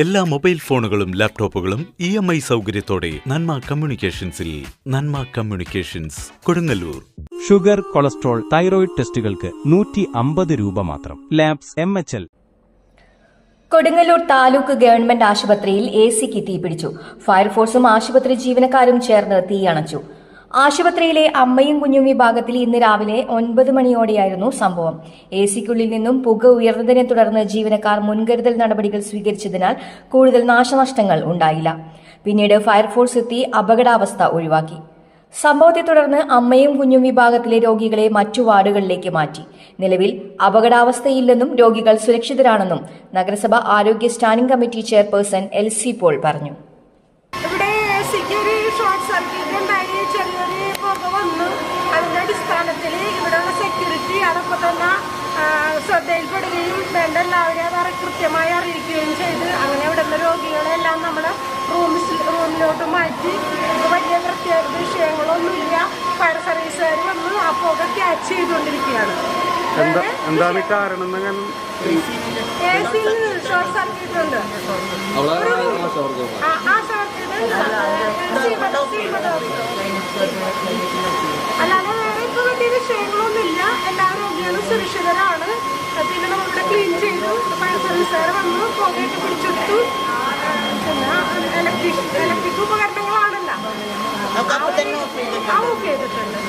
എല്ലാ മൊബൈൽ ഫോണുകളും ലാപ്ടോപ്പുകളും ഇ എം ഐ സൗകര്യത്തോടെ നന്മ കമ്മ്യൂണിക്കേഷൻസിൽ Nanma communications Kodungallur. Sugar cholesterol thyroid ടെസ്റ്റുകൾക്ക് നൂറ്റി അമ്പത് രൂപ മാത്രം. Labs M H L. Kodungallur taluk government ആശുപത്രിയിൽ എ സിക്ക് തീപിടിച്ചു. ഫയർഫോഴ്സും ആശുപത്രി ജീവനക്കാരും ചേർന്ന് തീയണച്ചു ആശുപത്രിയിലെ അമ്മയും കുഞ്ഞും വിഭാഗത്തിൽ ഇന്ന് രാവിലെ ഒൻപത് മണിയോടെയായിരുന്നു സംഭവം. എ സിക്കുള്ളിൽ നിന്നും പുക ഉയർന്നതിനെ തുടർന്ന് ജീവനക്കാർ മുൻകരുതൽ നടപടികൾ സ്വീകരിച്ചതിനാൽ കൂടുതൽ നാശനഷ്ടങ്ങൾ ഉണ്ടായില്ല. പിന്നീട് ഫയർഫോഴ്സ് എത്തി അപകടാവസ്ഥ ഒഴിവാക്കി. സംഭവത്തെ തുടർന്ന് അമ്മയും കുഞ്ഞും വിഭാഗത്തിലെ രോഗികളെ മറ്റു വാർഡുകളിലേക്ക് മാറ്റി. നിലവിൽ അപകടാവസ്ഥയില്ലെന്നും രോഗികൾ സുരക്ഷിതരാണെന്നും നഗരസഭ ആരോഗ്യ standing committee chairperson L C Paul പറഞ്ഞു. ഒരു ഷോർട്ട് സർക്യൂട്ട് ഉണ്ടായി ചെറിയൊരു പുക വന്നു. അതിന്റെ അടിസ്ഥാനത്തിൽ ഇവിടെയുള്ള സെക്യൂരിറ്റി അതൊക്കെ തന്നെ ശ്രദ്ധയിൽപ്പെടുകയും വേണ്ട എല്ലാവരെയും അത് കൃത്യമായി അറിയിക്കുകയും ചെയ്ത് അങ്ങനെ ഇവിടുന്ന് രോഗികളെല്ലാം നമ്മൾ റൂംസ് റൂമിലോട്ട് മാറ്റി. വലിയ പ്രത്യേക വിഷയങ്ങളൊന്നുമില്ല. ഫയർ സർവീസുകാർ വന്ന് ആ പുക ക്യാച്ച് ചെയ്തുകൊണ്ടിരിക്കുകയാണ്. എന്താ എന്താണ് കാരണം ഞാൻ എ സിയിൽ ഷോർട്ട് സർക്യൂട്ട് ഉണ്ട് ആ, ആ സർക്യൂട്ട് അല്ലാതെ വേറെ ഇപ്പൊ വലിയ വിഷയങ്ങളൊന്നുമില്ല എല്ലാ രോഗികളും സുരക്ഷിതരാണ്. പിന്നെ നമ്മളിവിടെ ക്ലീൻ ചെയ്തു. ഫയർ സർവീസുകാർ വന്നു. പുകയൊക്കെ പിടിച്ചെടുത്തു. പിന്നെ ഇലക്ട്രിക് ഇലക്ട്രിക് ഉപകരണങ്ങളാണല്ലോ. ആ ഓഫ് ചെയ്തിട്ടുണ്ട്